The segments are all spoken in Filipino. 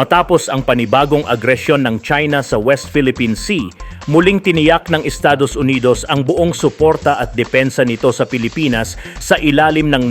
Matapos ang panibagong agresyon ng China sa West Philippine Sea, muling tiniyak ng Estados Unidos ang buong suporta at depensa nito sa Pilipinas sa ilalim ng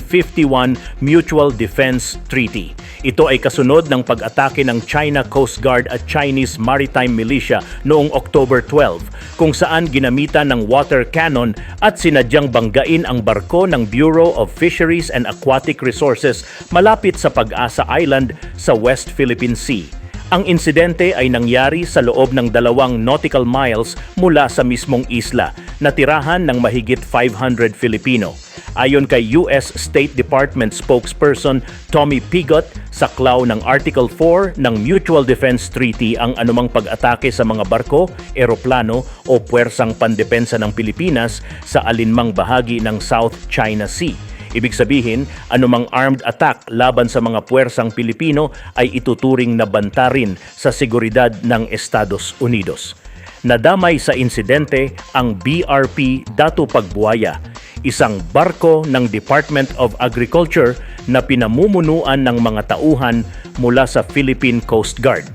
1951 Mutual Defense Treaty. Ito ay kasunod ng pag-atake ng China Coast Guard at Chinese Maritime Militia noong October 12, kung saan ginamitan ng water cannon at sinadyang banggain ang barko ng Bureau of Fisheries and Aquatic Resources malapit sa Pag-asa Island sa West Philippine Sea. Ang insidente ay nangyari sa loob ng dalawang nautical miles mula sa mismong isla na tirahan ng mahigit 500 Filipino. Ayon kay US State Department spokesperson Tommy Pigot, saklaw ng Article 4 ng Mutual Defense Treaty ang anumang pag-atake sa mga barko, eroplano o puwersang pandepensa ng Pilipinas sa alinmang bahagi ng South China Sea. Ibig sabihin, anumang armed attack laban sa mga puwersang Pilipino ay ituturing na banta rin sa seguridad ng Estados Unidos. Nadamay sa insidente ang BRP Datu Pagbuaya, isang barko ng Department of Agriculture na pinamumunuan ng mga tauhan mula sa Philippine Coast Guard.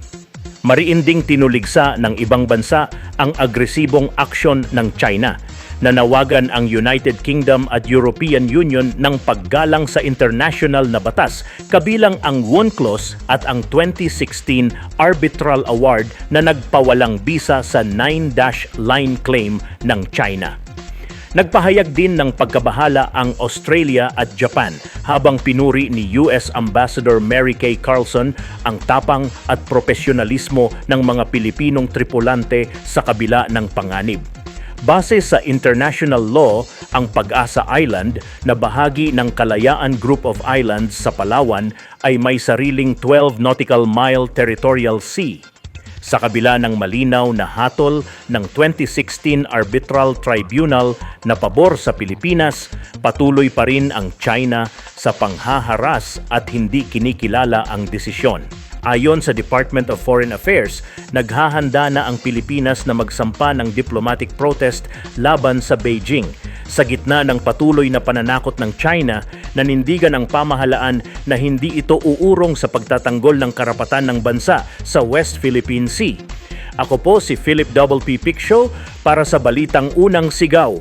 Mariinding tinuligsa ng ibang bansa ang agresibong aksyon ng China nanawagan ang United Kingdom at European Union ng paggalang sa international na batas kabilang ang UNCLOS at ang 2016 Arbitral Award na nagpawalang bisa sa 9-dash line claim ng China. Nagpahayag din ng pagkabahala ang Australia at Japan habang pinuri ni US Ambassador Mary Kay Carlson ang tapang at profesionalismo ng mga Pilipinong tripulante sa kabila ng panganib. Base sa international law, ang Pag-asa Island na bahagi ng Kalayaan Group of Islands sa Palawan ay may sariling 12 nautical mile territorial sea. Sa kabila ng malinaw na hatol ng 2016 Arbitral Tribunal na pabor sa Pilipinas, patuloy pa rin ang China sa panghaharas at hindi kinikilala ang desisyon. Ayon sa Department of Foreign Affairs, naghahanda na ang Pilipinas na magsampa ng diplomatic protest laban sa Beijing sa gitna ng patuloy na pananakot ng China nanindigan ang pamahalaan na hindi ito uurong sa pagtatanggol ng karapatan ng bansa sa West Philippine Sea. Ako po si Philip Double P. Picshow para sa Balitang Unang Sigaw.